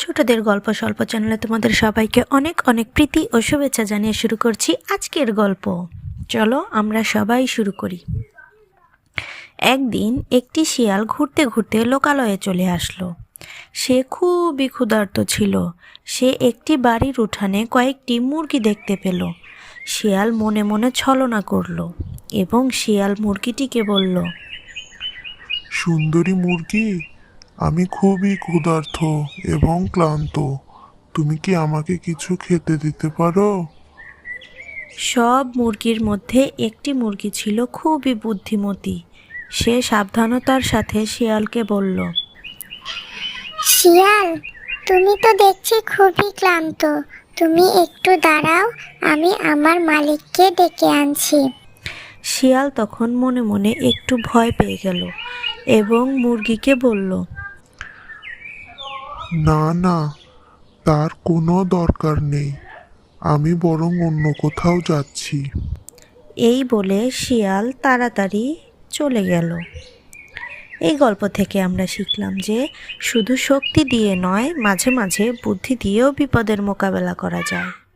ছোটদের গল্প স্বল্প চ্যানেলে তোমাদের সবাইকে অনেক অনেক প্রীতি ও শুভেচ্ছা জানিয়ে শুরু করছি আজকের গল্প। চলো আমরা সবাই শুরু করি। একদিন একটি শিয়াল ঘুরতে ঘুরতে লোকালয়ে চলে আসলো। সে খুবই ক্ষুধার্ত ছিল। সে একটি বাড়ির উঠানে কয়েকটি মুরগি দেখতে পেল। শিয়াল মনে মনে ছলনা করল এবং শিয়াল মুরগিটিকে বলল, সুন্দরী মুরগি আমি খুবই ক্ষুধার্ত এবং ক্লান্ত। তুমি কি আমাকে কিছু খেতে দিতে পারো? সব মুরগির মধ্যে একটি মুরগি ছিল খুবই বুদ্ধিমতী। সে সাবধানতার সাথে শিয়ালকে বলল শিয়াল তুমি তো দেখছি খুবই ক্লান্ত। তুমি একটু দাঁড়াও আমি আমার মালিককে ডেকে আনছি। শিয়াল তখন মনে মনে একটু ভয় পেয়ে গেল এবং মুরগিকে বলল না না, তার কোনো দরকার নেই। আমি বরং অন্য কোথাও যাচ্ছি। এই বলে শিয়াল তাড়াতাড়ি চলে গেল। এই গল্প থেকে আমরা শিখলাম যে শুধু শক্তি দিয়ে নয়, মাঝে মাঝে বুদ্ধি দিয়েও বিপদের মোকাবেলা করা যায়।